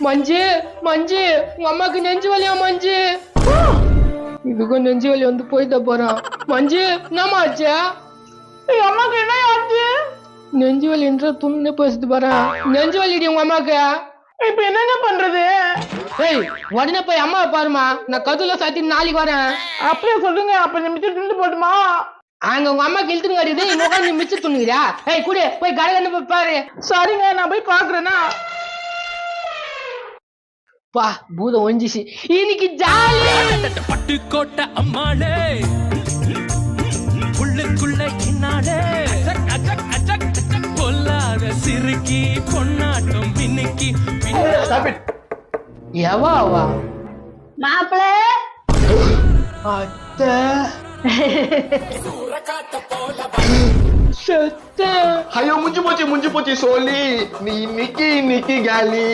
மஞ்சு மஞ்சு உங்க அம்மாக்கு நெஞ்சு வலியா மஞ்சு. இதுக்கும் நெஞ்சு வலி வந்து போயிட்ட போறான் மஞ்சு என்னம்மா ஆச்சு? எங்க அம்மாக்கு என்ன ஆச்சு? நெஞ்சு வலின்ற துண்ணு பேசிட்டு போறேன் நெஞ்சு வலிடி உங்க அம்மாக்கு? இப்ப என்னங்க பண்றது? ஏய் உடனே போய் அம்மாவை பாருமா நான் கதுல சாத்தி நாளைக்கு வரேன். அப்படியே சொல்லுங்க. அப்ப நீ மிச்சம் திண்டு போட்டுமா? அங்க உங்க அம்மா கிழித்துன்னு வருது இங்க உட்காந்து மிச்சம் துணுங்கிறியா ஏய் குடு போய் கடகன்னு போய் பாரு. சரிங்க நான் போய் பாக்குறேன்னா பா பூதம் ஒஞ்சிச்சு. இன்னைக்கு ஜாலி பட்டுக்கோட்டை அம்மாளே. உள்ளுக்குள்ள இன்னாளே. பொல்லாத சிறுக்கி பொன்னாட்டம் பின்னுக்கி பின்ன எவா அவா? மாப்பிள்ள அத்தை. செத்த ஐயோ முஞ்சி போச்சு முஞ்சி போச்சு சோலி. நீ இன்னைக்கு இன்னைக்கு காலி.